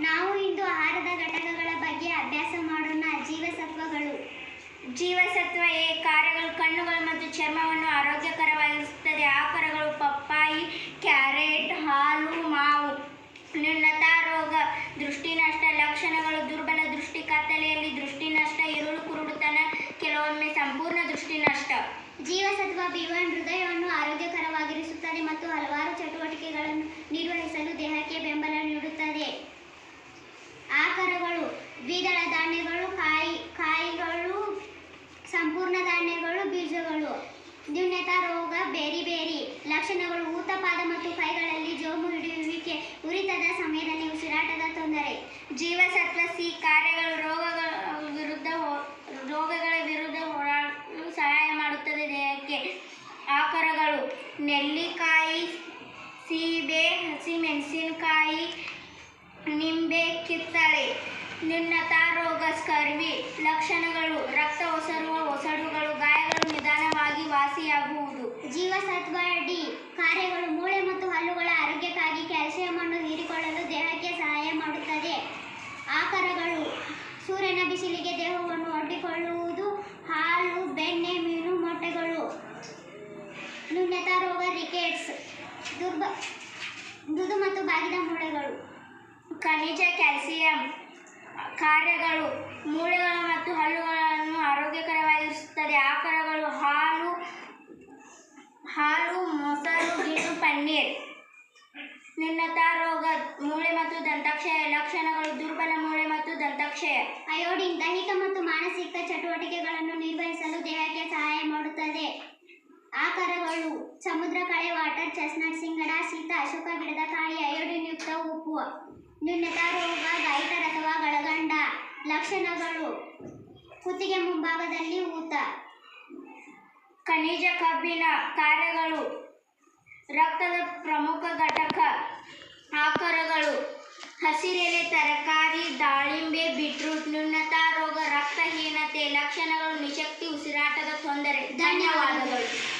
ನಾವು ಇಂದು ಆಹಾರದ ಘಟಕಗಳ ಬಗ್ಗೆ ಅಭ್ಯಾಸ ಮಾಡೋಣ. ಜೀವಸತ್ವಗಳು. ಜೀವಸತ್ವ ಎ ಕಾರ್ಯಗಳು ಕಣ್ಣುಗಳು ಮತ್ತು ಚರ್ಮವನ್ನು ಆರೋಗ್ಯಕರವಾಗಿರುತ್ತದೆ ಆಕರಗಳು, ಪಪ್ಪಾಯಿ, ಕ್ಯಾರೆಟ್, ಹಾಲು, ಮಾವು. ನ್ಯೂನತಾ ರೋಗ ದೃಷ್ಟಿನಷ್ಟ ಲಕ್ಷಣಗಳು, ದುರ್ಬಲ ದೃಷ್ಟಿ, ಕತ್ತಲೆಯಲ್ಲಿ ದೃಷ್ಟಿನಷ್ಟ ಇರುಳು ಕುರುಡುತನ, ಕೆಲವೊಮ್ಮೆ ಸಂಪೂರ್ಣ ದೃಷ್ಟಿನಷ್ಟ ಜೀವಸತ್ವ ಬಿ ಒನ್ ಹೃದಯವನ್ನು ಆರೋಗ್ಯಕರವಾಗಿರಿಸುತ್ತದೆ ಮತ್ತು ಹಲವಾರು ಚಟುವಟಿಕೆಗಳನ್ನು ನಿರ್ವಹಿಸಲು ದೇಹಕ್ಕೆ ಬೆಂಬಲ ನೀಡುತ್ತದೆ ಆಕಾರಗಳು ದ್ವಿದಳ ಧಾನ್ಯಗಳು ಕಾಯಿ ಕಾಯಿಗಳು ಸಂಪೂರ್ಣ ಧಾನ್ಯಗಳು ಬೀಜಗಳು ನ್ಯೂನತಾ ರೋಗ ಬೇರಿ ಬೇರಿ. ಲಕ್ಷಣಗಳು ಊತಪಾದ ಮತ್ತು ಕೈಗಳಲ್ಲಿ ಜೋಮು ಹಿಡಿಯುವಿಕೆ ಉರಿತದ ಸಮಯದಲ್ಲಿ ಉಸಿರಾಟದ ತೊಂದರೆ. ಜೀವಸತ್ವ ಸಿ ಕಾರ್ಯಗಳು ರೋಗಗಳ ವಿರುದ್ಧ ರೋಗಗಳ ವಿರುದ್ಧ ಹೋರಾಡಲು ಸಹಾಯ ಮಾಡುತ್ತದೆ ದೇಹಕ್ಕೆ. ಆಕಾರಗಳು, ನೆಲ್ಲಿಕಾಯಿ, ಸೀಬೆ ಹಸಿಮೆಣಸಿನಕಾಯಿ ನಿಂಬೆ, ಕಿತ್ತಳೆ ನಿನ್ನತಾರೋಗ ರೋಗ ಸ್ಕರ್ವಿ, ಲಕ್ಷಣಗಳು, ರಕ್ತ ಒಸರುವ ಒಸಡುಗಳು ಜೀವಸತ್ವ ಡಿ ಕಾರ್ಯಗಳು ಮೂಳೆ ಮತ್ತು ಹಲ್ಲುಗಳ ಆರೋಗ್ಯಕ್ಕಾಗಿ ಕ್ಯಾಲ್ಸಿಯಂ ಅನ್ನು ಹೀರಿಕೊಳ್ಳಲು ದೇಹಕ್ಕೆ ಸಹಾಯ ಮಾಡುತ್ತದೆ. ಆಕಾರಗಳು, ಸೂರ್ಯನ ಬಿಸಿಲಿಗೆ ದೇಹವನ್ನು ಒಡ್ಡಿಕೊಳ್ಳುವುದು, ಹಾಲು, ಬೆಣ್ಣೆ, ಮೀನು, ಮೊಟ್ಟೆಗಳು, ನ್ಯೂನತಾ ರೋಗ, ರಿಕೆಟ್ಸ್, ದುರ್ಬ, ಮೃದು ಮತ್ತು ಬಾಗಿದ ಮೂಳೆಗಳು, ಖನಿಜ, ಕ್ಯಾಲ್ಸಿಯಂ, ಕಾರ್ಯಗಳು, ಮೂಳೆಗಳು ಮತ್ತು ಹಲ್ಲುಗಳನ್ನು ಆರೋಗ್ಯಕರವಾಗಿರಿಸುತ್ತದೆ ಆಕಾರಗಳು ಹಾಲು ಹಾಲು, ಮೊಸರು ಗಿಣ್ಣು ಪನ್ನೀರ್. ನ್ಯೂನತಾ ರೋಗ ಮೂಳೆ ಮತ್ತು ದಂತಕ್ಷಯ, ಲಕ್ಷಣಗಳು, ದುರ್ಬಲ ಮೂಳೆ ಮತ್ತು ದಂತಕ್ಷಯ. ಅಯೋಡಿನ್, ದೈಹಿಕ ಮತ್ತು ಮಾನಸಿಕ ಚಟುವಟಿಕೆಗಳನ್ನು ನಿರ್ವಹಿಸಲು ದೇಹಕ್ಕೆ ಸಹಾಯ ಮಾಡುತ್ತದೆ. ಆಕಾರಗಳು, ಸಮುದ್ರ ಕಳೆ, ವಾಟರ್ ಚೆಸ್ನಟ್ ಸಿಂಗಡ, ಶೀತ ಅಶೋಕ ಗಿಡದ ಕಾಯಿ ಅಯೋಡಿನ್ ಯುಕ್ತ ಉಪ್ಪು. ನ್ಯೂನತಾ ರೋಗ ಗೈಟರ್ ಅಥವಾ ಗಳಗಂಡ ಲಕ್ಷಣಗಳು, ಕುತ್ತಿಗೆ ಮುಂಭಾಗದಲ್ಲಿ ಊತ. ಖನಿಜ ಕಬ್ಬಿಣ ಕಾರ್ಯಗಳು ರಕ್ತದ ಪ್ರಮುಖ ಘಟಕ ಆಕಾರಗಳು, ಹಸಿರೆಲೆ, ತರಕಾರಿ, ದಾಳಿಂಬೆ, ಬೀಟ್ರೂಟ್, ನ್ಯೂನತಾ ರೋಗ, ರಕ್ತಹೀನತೆ, ಲಕ್ಷಣಗಳು, ನಿಶಕ್ತಿ, ಉಸಿರಾಟದ ತೊಂದರೆ. ಧನ್ಯವಾದಗಳು.